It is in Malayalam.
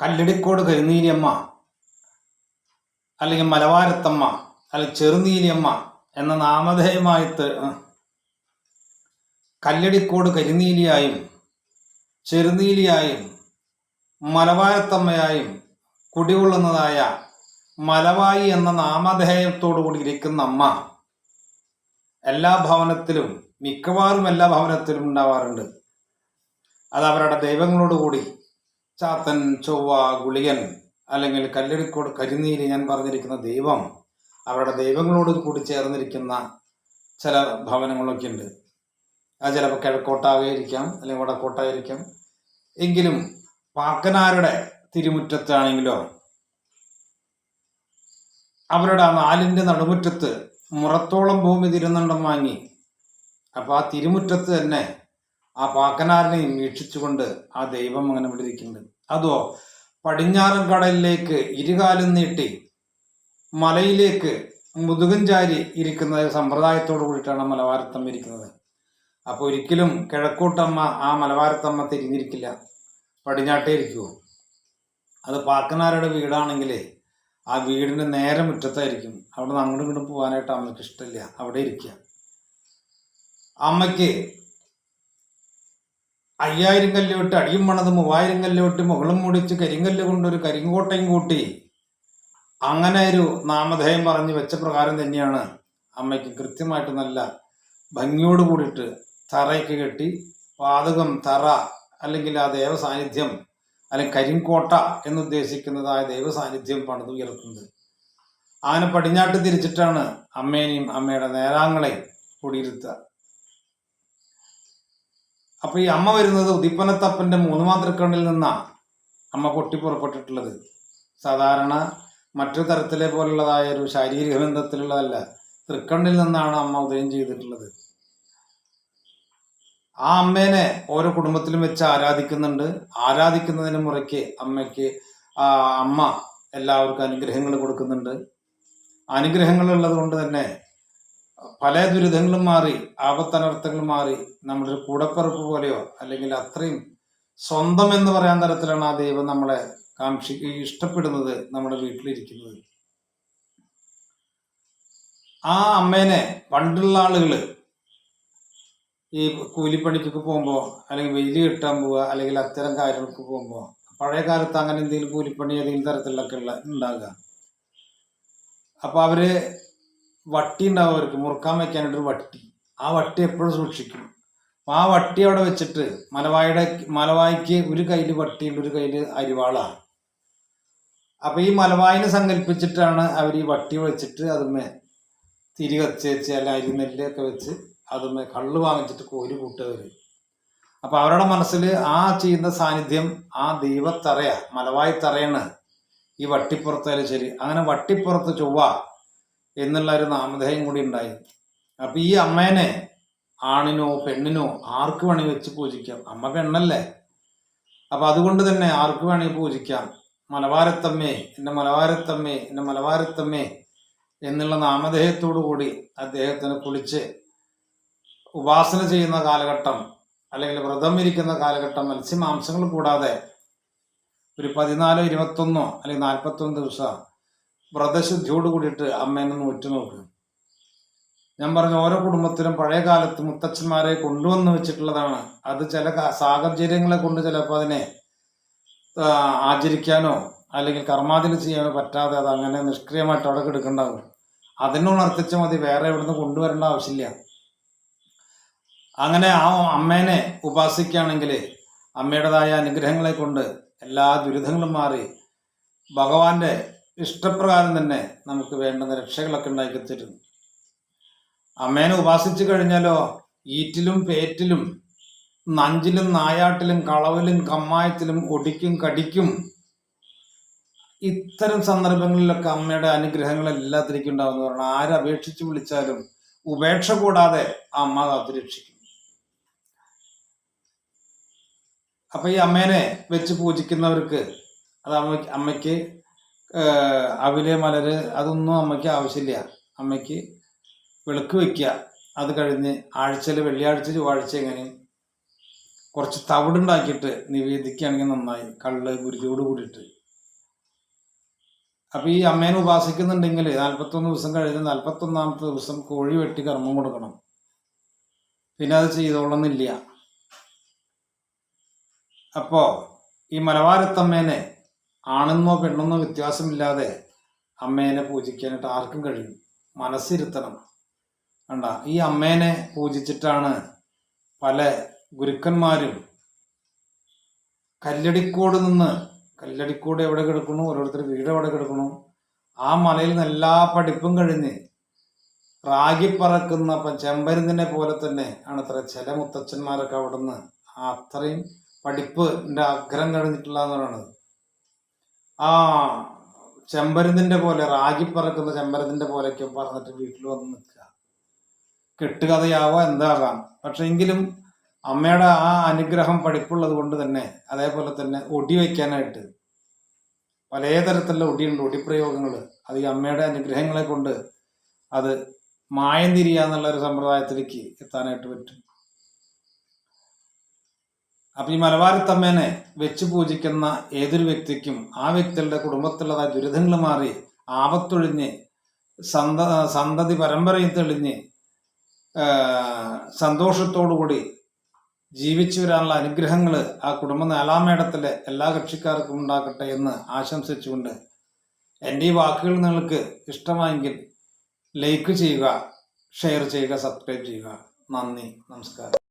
കല്ലടിക്കോട് കരിനീലിയമ്മ അല്ലെങ്കിൽ മലവാരത്തമ്മ അല്ലെങ്കിൽ ചെറുനീലിയമ്മ എന്ന നാമധേയമായിട്ട് കല്ലടിക്കോട് കരിനീലിയായും ചെറുനീലിയായും മലവാരത്തമ്മയായും കുടികൊള്ളുന്നതായ മലവായി എന്ന നാമധേയത്തോടു കൂടി ഇരിക്കുന്ന അമ്മ എല്ലാ ഭവനത്തിലും മിക്കവാറും എല്ലാ ഭവനത്തിലും ഉണ്ടാവാറുണ്ട്. അത് അവരുടെ ദൈവങ്ങളോട് കൂടി ചാത്തൻ ചൊവ്വ ഗുളികൻ അല്ലെങ്കിൽ കല്ലടിക്കോട് കരിനീര് ഞാൻ പറഞ്ഞിരിക്കുന്ന ദൈവം അവരുടെ ദൈവങ്ങളോട് കൂടി ചേർന്നിരിക്കുന്ന ചില ഭവനങ്ങളൊക്കെ ഉണ്ട്. അത് ചിലപ്പോൾ കിഴക്കോട്ടായിരിക്കാം അല്ലെങ്കിൽ വടക്കോട്ടായിരിക്കാം. എങ്കിലും പാക്കനാരുടെ തിരുമുറ്റത്താണെങ്കിലോ അവരുടെ ആ നാലിന്റെ നടുമുറ്റത്ത് മുറത്തോളം ഭൂമി തിരുനണ്ടം വാങ്ങി അപ്പോൾ ആ തിരുമുറ്റത്ത് തന്നെ ആ പാക്കനാരനെയും വീക്ഷിച്ചുകൊണ്ട് ആ ദൈവം അങ്ങനെ ഇവിടെ ഇരിക്കുന്നുണ്ട് അതോ പടിഞ്ഞാറൻ കടലിലേക്ക് ഇരുകാലും നീട്ടി മലയിലേക്ക് മുതുകും ചാരി ഇരിക്കുന്ന സമ്പ്രദായത്തോട് കൂടിയിട്ടാണ് മലവാരത്തമ്മ ഇരിക്കുന്നത്. അപ്പോൾ ഒരിക്കലും കിഴക്കൂട്ടമ്മ ആ മലവാരത്തമ്മ തിരിഞ്ഞിരിക്കില്ല. പടിഞ്ഞാട്ടേ ഇരിക്കുമോ അത് പാക്കനാരുടെ വീടാണെങ്കിൽ ആ വീടിന്റെ നേരെ മുറ്റത്തായിരിക്കും. അവിടെ നിന്ന് അങ്ങോട്ടും ഇങ്ങോട്ടും പോകാനായിട്ട് അമ്മയ്ക്ക് ഇഷ്ടമില്ല. അവിടെ ഇരിക്കുക. അമ്മയ്ക്ക് അയ്യായിരം കല്ല് വിട്ട് അടിയും പണത് മൂവായിരം കല്ല് വിട്ട് മുകളും മുടിച്ച് കരിങ്കല്ല് കൊണ്ടൊരു കരിങ്കോട്ടയും കൂട്ടി. അങ്ങനെ ഒരു നാമധേയം പറഞ്ഞ് വെച്ച പ്രകാരം തന്നെയാണ് അമ്മയ്ക്ക് കൃത്യമായിട്ട് നല്ല ഭംഗിയോട് കൂടിയിട്ട് തറയൊക്കെ കെട്ടി പാതകം തറ അല്ലെങ്കിൽ ആ ദേവ സാന്നിധ്യം അല്ലെങ്കിൽ കരിങ്കോട്ട എന്നുദ്ദേശിക്കുന്നതായ ദൈവ സാന്നിധ്യം പണിതുയർത്തുന്നത് അങ്ങനെ പടിഞ്ഞാട്ട് തിരിച്ചിട്ടാണ് അമ്മേനെയും അമ്മയുടെ നേരാങ്ങളെയും കുടിയിരുത്തുക. അപ്പൊ ഈ അമ്മ വരുന്നത് ഉദിപ്പനത്തപ്പന്റെ മൂന്ന് മാതൃക്കണ്ണിൽ നിന്നാണ്. അമ്മ പൊട്ടി പുറപ്പെട്ടിട്ടുള്ളത്. സാധാരണ മറ്റു തരത്തിലെ പോലുള്ളതായ ഒരു ശാരീരിക ബന്ധത്തിലുള്ളതല്ല. തൃക്കണ്ണിൽ നിന്നാണ് അമ്മ ഉദയം ചെയ്തിട്ടുള്ളത്. ആ അമ്മേനെ ഓരോ കുടുംബത്തിലും വെച്ച് ആരാധിക്കുന്നുണ്ട്. ആരാധിക്കുന്നതിന് മുറയ്ക്ക് അമ്മയ്ക്ക് അമ്മ എല്ലാവർക്കും അനുഗ്രഹങ്ങൾ കൊടുക്കുന്നുണ്ട്. അനുഗ്രഹങ്ങൾ ഉള്ളത് കൊണ്ട് തന്നെ പല ദുരിതങ്ങളും മാറി ആപത്തനർത്ഥങ്ങളും മാറി നമ്മുടെ ഒരു കൂടപ്പിറപ്പ് പോലെയോ അല്ലെങ്കിൽ അത്രയും സ്വന്തം എന്ന് പറയാൻ തരത്തിലാണ് ആ ദൈവം നമ്മളെ കാക്ഷി ഇഷ്ടപ്പെടുന്നത് നമ്മുടെ വീട്ടിലിരിക്കുന്നത്. ആ അമ്മേനെ പണ്ടുള്ള ആളുകൾ ഈ കൂലിപ്പണിക്കൊക്കെ പോകുമ്പോൾ അല്ലെങ്കിൽ വെയിൽ കിട്ടാൻ പോവുക അല്ലെങ്കിൽ അത്തരം കാര്യങ്ങൾക്ക് പോകുമ്പോൾ പഴയ കാലത്ത് അങ്ങനെ എന്തെങ്കിലും കൂലിപ്പണി ഏതെങ്കിലും തരത്തിലൊക്കെ ഉള്ള ഉണ്ടാകുക അപ്പോൾ അവർ വട്ടി ഉണ്ടാവും അവർക്ക്. മുറുക്കാൻ വെക്കാനായിട്ടൊരു വട്ടി. ആ വട്ടി എപ്പോഴും സൂക്ഷിക്കും. ആ വട്ടി അവിടെ വെച്ചിട്ട് മലവായുടെ മലവായിക്ക് ഒരു കയ്യിൽ വട്ടിയുണ്ട് ഒരു കയ്യിൽ അരിവാളാണ് അപ്പൊ ഈ മലവായിനെ സങ്കല്പിച്ചിട്ടാണ് അവർ ഈ വട്ടി വെച്ചിട്ട് അതുമേ തിരി കത്തിച്ച് അല്ല അരി നെല്ലൊക്കെ വെച്ച് അതുമേ കള്ള് വാങ്ങിച്ചിട്ട് കോരി കൂട്ടുകവര് അപ്പൊ അവരുടെ മനസ്സിൽ ആ ചെയ്യുന്ന സാന്നിധ്യം ആ ദൈവത്തറയ മലവായി തറയാണ് ഈ വട്ടിപ്പുറത്തായാലും ശരി. അങ്ങനെ വട്ടിപ്പുറത്ത് ചൊവ്വ എന്നുള്ള ഒരു നാമധേയം കൂടി ഉണ്ടായി. അപ്പൊ ഈ അമ്മേനെ ആണിനോ പെണ്ണിനോ ആർക്ക് വേണേ വെച്ച് പൂജിക്കാം. അമ്മ പെണ്ണല്ലേ? അപ്പൊ അതുകൊണ്ട് തന്നെ ആർക്ക് വേണേ പൂജിക്കാം? മലബാരത്തമ്മേ എന്റെ മലബാരത്തമ്മേ എന്റെ മലബാരത്തമ്മേ എന്നുള്ള നാമധേയത്തോടു കൂടി അദ്ദേഹത്തിന് കുളിച്ച് ഉപാസന ചെയ്യുന്ന കാലഘട്ടം അല്ലെങ്കിൽ വ്രതം ഇരിക്കുന്ന കാലഘട്ടം മത്സ്യമാംസങ്ങൾ കൂടാതെ ഒരു പതിനാലോ ഇരുപത്തൊന്നോ അല്ലെങ്കിൽ നാൽപ്പത്തൊന്ന് ദിവസം വ്രതശുദ്ധിയോട് കൂടിയിട്ട് അമ്മേനെ ഒന്ന് ഉറ്റുനോക്കുക ഞാൻ പറഞ്ഞ ഓരോ കുടുംബത്തിലും പഴയ കാലത്ത് മുത്തച്ഛന്മാരെ കൊണ്ടുവന്ന് വെച്ചിട്ടുള്ളതാണ്. അത് ചില സാഹചര്യങ്ങളെ കൊണ്ട് ചിലപ്പോൾ അതിനെ ആചരിക്കാനോ അല്ലെങ്കിൽ കർമാതിന് ചെയ്യാനോ പറ്റാതെ അത് അങ്ങനെ നിഷ്ക്രിയമായിട്ട് അവിടെ കിടക്കണ്ടാകും അതിനുണർത്തിച്ച മതി വേറെ എവിടുന്ന് കൊണ്ടുവരേണ്ട ആവശ്യമില്ല. അങ്ങനെ ആ അമ്മേനെ ഉപാസിക്കുകയാണെങ്കിൽ അമ്മയുടേതായ അനുഗ്രഹങ്ങളെ കൊണ്ട് എല്ലാ ദുരിതങ്ങളും മാറി ഭഗവാന്റെ ഇഷ്ടപ്രകാരം തന്നെ നമുക്ക് വേണ്ടുന്ന രക്ഷകളൊക്കെ ഉണ്ടാക്കി തരുന്നു അമ്മേനെ ഉപാസിച്ചു കഴിഞ്ഞാലോ ഈറ്റിലും പേറ്റിലും നഞ്ചിലും നായാട്ടിലും കളവിലും കമ്മായത്തിലും ഒടിക്കും കടിക്കും ഇത്തരം സന്ദർഭങ്ങളിലൊക്കെ അമ്മയുടെ അനുഗ്രഹങ്ങൾ എല്ലാത്തിലേക്കും ഉണ്ടാവുന്ന പറഞ്ഞാൽ ആരപേക്ഷിച്ച് വിളിച്ചാലും ഉപേക്ഷ കൂടാതെ അമ്മ കാത്തുരക്ഷിക്കും അപ്പൊ ഈ അമ്മേനെ വെച്ച് പൂജിക്കുന്നവർക്ക് അത് അമ്മയ്ക്ക് അവിൽ മലര് അതൊന്നും അമ്മയ്ക്ക് ആവശ്യമില്ല. അമ്മയ്ക്ക് വിളക്ക് വെക്കുക അത് കഴിഞ്ഞ് ആഴ്ചയിൽ വെള്ളിയാഴ്ച ചൊവ്വാഴ്ച എങ്ങനെ കുറച്ച് തവിടുണ്ടാക്കിയിട്ട് നിവേദിക്കുകയാണെങ്കിൽ നന്നായി. കള്ള് ഗുരുതിയോട് കൂടിയിട്ട്. അപ്പോൾ ഈ അമ്മേനെ ഉപാസിക്കുന്നുണ്ടെങ്കിൽ നാൽപ്പത്തൊന്ന് ദിവസം കഴിഞ്ഞ് നാൽപ്പത്തൊന്നാമത്തെ ദിവസം കോഴി വെട്ടി കർമ്മം കൊടുക്കണം. പിന്നെ അത് ചെയ്തോളന്നില്ല അപ്പോ ഈ മലബാരത്തമ്മേനെ ആണെന്നോ പെണ്ണെന്നോ വ്യത്യാസമില്ലാതെ അമ്മേനെ പൂജിക്കാനായിട്ട് ആർക്കും കഴിയും. മനസ്സിരുത്തണം. കണ്ട ഈ അമ്മേനെ പൂജിച്ചിട്ടാണ് പല ഗുരുക്കന്മാരും കല്ലടിക്കോട് നിന്ന് കല്ലടിക്കോട് എവിടെ കിടക്കണു ഓരോരുത്തർ വീട് എവിടെ കിടക്കണു ആ മലയിൽ നിന്ന് എല്ലാ പഠിപ്പും കഴിഞ്ഞ് റാഗി പറക്കുന്ന ഇപ്പം ചെമ്പരുന്നിനെ പോലെ തന്നെ ആണ് അത്ര ചില മുത്തച്ഛന്മാരൊക്കെ അവിടുന്ന് അത്രയും പഠിപ്പിന്റെ ആഗ്രഹം കഴിഞ്ഞിട്ടുള്ള പറയുന്നത്. ആ ചെമ്പരുന്നിന്റെ പോലെ റാഗി പറക്കുന്ന ചെമ്പരത്തിന്റെ പോലെയൊക്കെ പറഞ്ഞിട്ട് വീട്ടിൽ വന്ന് നിൽക്കുക. കെട്ടുകഥയാവോ എന്താകാം. പക്ഷെ എങ്കിലും അമ്മയുടെ ആ അനുഗ്രഹം പഠിപ്പുള്ളത് കൊണ്ട് തന്നെ അതേപോലെ തന്നെ ഒടി വയ്ക്കാനായിട്ട് പല തരത്തിലുള്ള ഒടിയുണ്ട് ഒടിപ്രയോഗങ്ങൾ അത് ഈ അമ്മയുടെ അനുഗ്രഹങ്ങളെ കൊണ്ട് അത് മായം തിരിയാന്നുള്ള ഒരു സമ്പ്രദായത്തിലേക്ക് എത്താനായിട്ട് പറ്റും. അപ്പൊ ഈ മലബാരത്തമ്മേനെ വെച്ച് പൂജിക്കുന്ന ഏതൊരു വ്യക്തിക്കും ആ വ്യക്തികളുടെ കുടുംബത്തിലുള്ളതായ ദുരിതങ്ങൾ മാറി ആപത്തൊഴിഞ്ഞ് സന്ത സന്തതി പരമ്പരയിൽ തെളിഞ്ഞ് സന്തോഷത്തോടുകൂടി ജീവിച്ചു വരാനുള്ള അനുഗ്രഹങ്ങൾ ആ കുടുംബ നാലാമേടത്തിലെ എല്ലാ കക്ഷിക്കാർക്കും ഉണ്ടാക്കട്ടെ എന്ന് ആശംസിച്ചുകൊണ്ട് എന്റെ ഈ വാക്കുകൾ നിങ്ങൾക്ക് ഇഷ്ടമായെങ്കിൽ ലൈക്ക് ചെയ്യുക ഷെയർ ചെയ്യുക സബ്സ്ക്രൈബ് ചെയ്യുക. നന്ദി നമസ്കാരം.